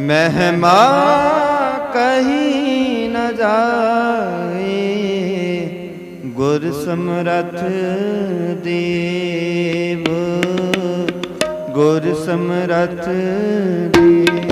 ਮਹਿਮਾ ਕਹੀ ਨ ਜਾਏ ਗੁਰ ਸਮਰਥ ਦੇਵ ਗੁਰ ਸਮਰਥ ਦੇਵ।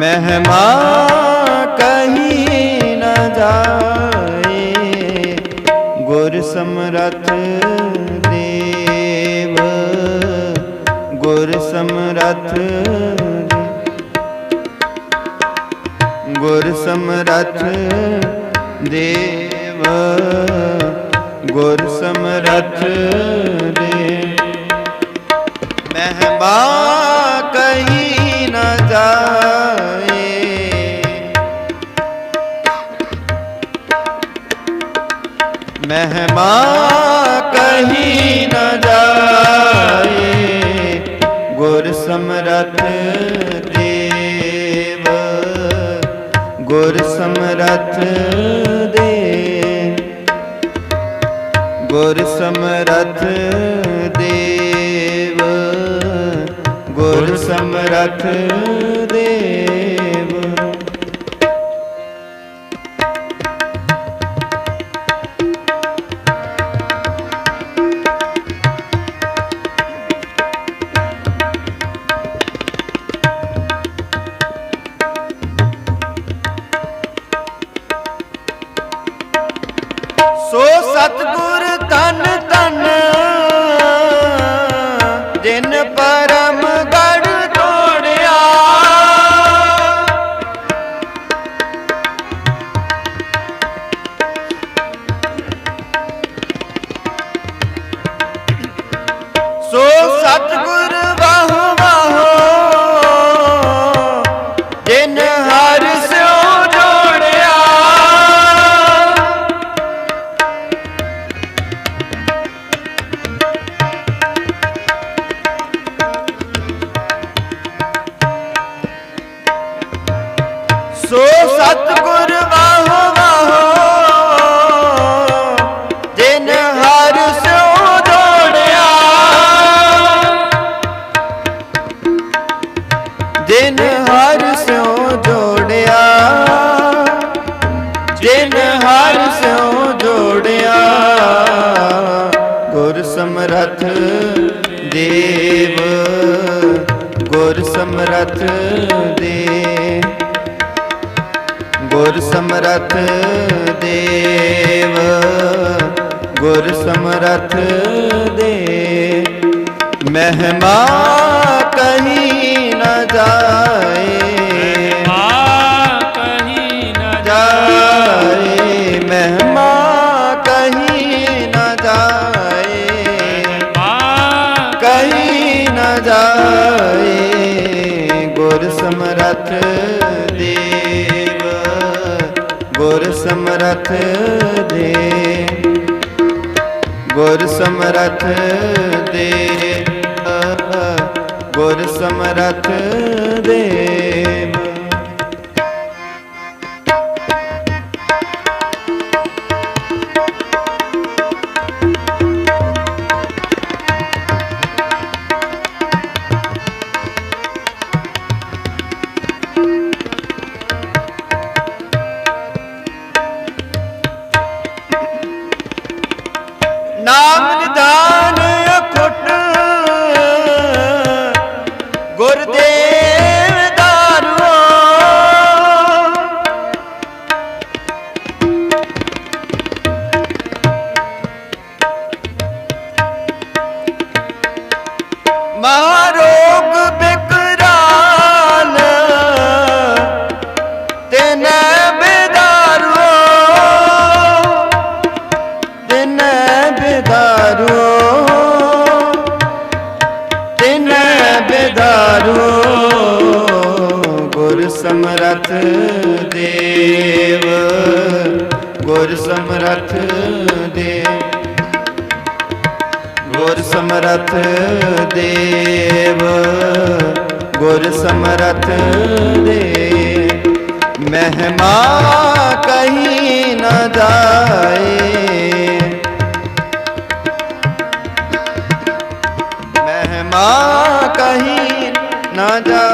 ਮਹਿਮਾ ਕਹੀ ਨਾ ਜਾਏ ਗੁਰ ਸਮਰਥ ਦੇਵ ਗੁਰ ਸਮਰਥ ਗੁਰ ਸਮਰਥ ਦੇਵ ਗੁਰ ਸਮਰਥ ਦੇ ਮਹਿਮਾ ਮਾਂ ਕਹੀ ਨਾ ਜਾਏ, ਗੁਰ ਸਮਰਥ ਦੇਵ। ਗੁਰ ਸਮਰਥ ਦੇ ਗੁਰ ਸਮਰਥ ਦੇਵ। ਗੁਰ ਸਮਰਥ ਸਤਗੁਰ ਵਾਹ ਵਾਹ, ਜਿਨ ਹਰ ਸਿਉ ਜੋੜਿਆ। ਜਿਨ ਹਰ ਸਿਉ ਜੋੜਿਆ, ਜਿਨ ਹਰ ਸਿਉ ਜੋੜਿਆ। ਗੁਰ ਸਮਰਥ ਦੇਵ, ਗੁਰ ਸਮਰਥ ਗੁਰ ਸਮਰਥ ਦੇਵ ਗੁਰ ਸਮਰਥ ਦੇ ਮਹਿਮਾ ਕਹੀ ਨ ਜਾਏ। ਸਮਰਥ ਸਮਰਥ ਦੇ। ਗੁਰ ਸਮਰਥ ਦੇ। ਗੁਰ ਸਮਰਥ ਦੇ। ਸਮਰਥ ਦੇਵ, ਗੁਰ ਸਮਰਥ ਦੇਵ। ਗੁਰ ਸਮਰਥ ਦੇਵ, ਗੁਰ ਸਮਰਥ ਦੇ ਮਹਿਮਾ ਕਹੀ ਨਾ ਜਾਏ। ਮਹਿਮਾ ਕਹੀ ਨਾ ਜਾਏ।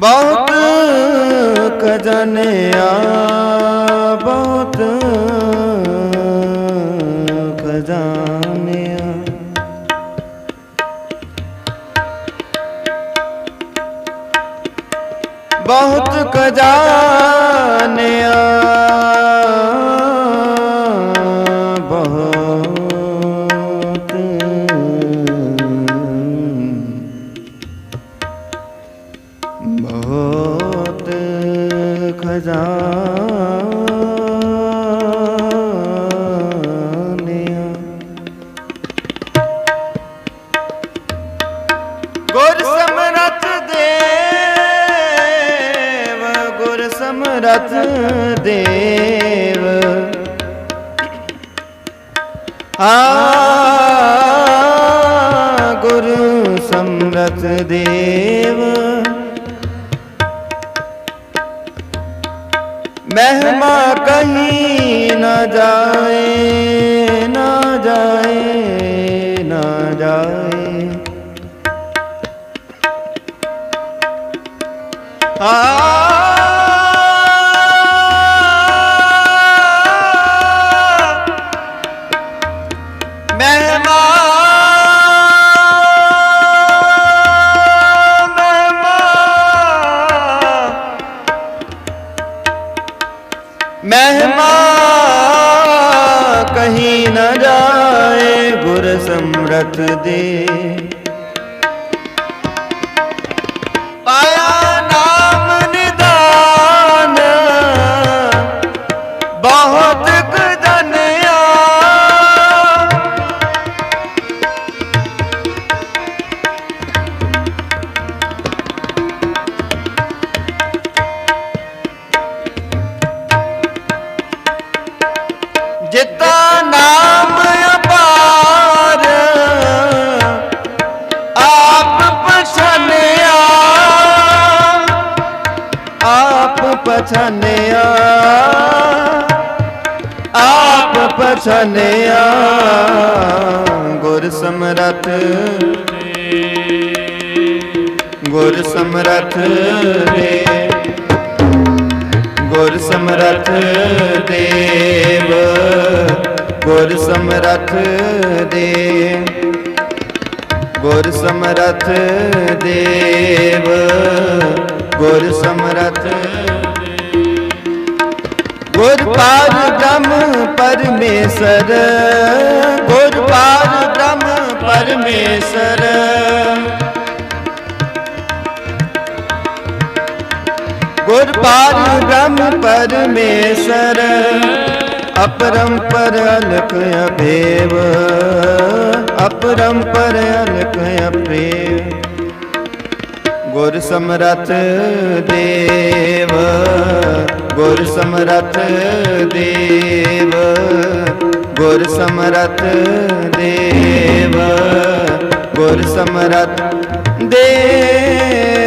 ਬਹੁਤ ਖਜਨਿਆ ਬਹੁਤ ਖਜ਼ਾਨਿਆ ਬਹੁਤ ਖਜ਼ਾਨਿਆ ਸਮਰਥ ਦੇਵ। ਆ ਗੁਰੂ ਸਮਰਥ ਦੇਵ। ਮਹਿਮਾ ਕਹੀਂ ਨਾ ਜਾਏ ਨਾ ਜਾਏ ਨਾ ਜਾਏ। ਆ ਸਮਰਥ ਪਛਾਨਿਆ। ਆਪ ਪਛਾਨਿਆ। ਗੁਰ ਸਮਰਥ। ਗੁਰ ਸਮਰਥ ਦੇ। ਗੁਰ ਸਮਰਥ ਦੇਵ। ਗੁਰ ਸਮਰਥ ਦੇ। ਗੁਰ ਸਮਰਥ ਦੇਵ। ਗੁਰ ਸਮਰਥ ਗੁਰ ਪਾਰ ਬ੍ਰਹਮ ਪਰਮੇਸ਼ਰ, ਗੁਰ ਪਾਰ ਬ੍ਰਹਮ ਪਰਮੇਸ਼ਰ। ਗੁਰ ਪਾਰ ਬ੍ਰਹਮ ਪਰਮੇਸ਼ਰ ਅਪਰੰਪਰ ਅਲਖ ਅਭੇਵ ਅਪਰੰਪਰ ਅਲਖ ਅਭੇਵ ਗੁਰ ਸਮਰਥ ਦੇਵ ਗੁਰ ਸਮਰਥ ਦੇਵ ਗੁਰ ਸਮਰਥ ਦੇਵ ਗੁਰ ਸਮਰਥ ਦੇਵ।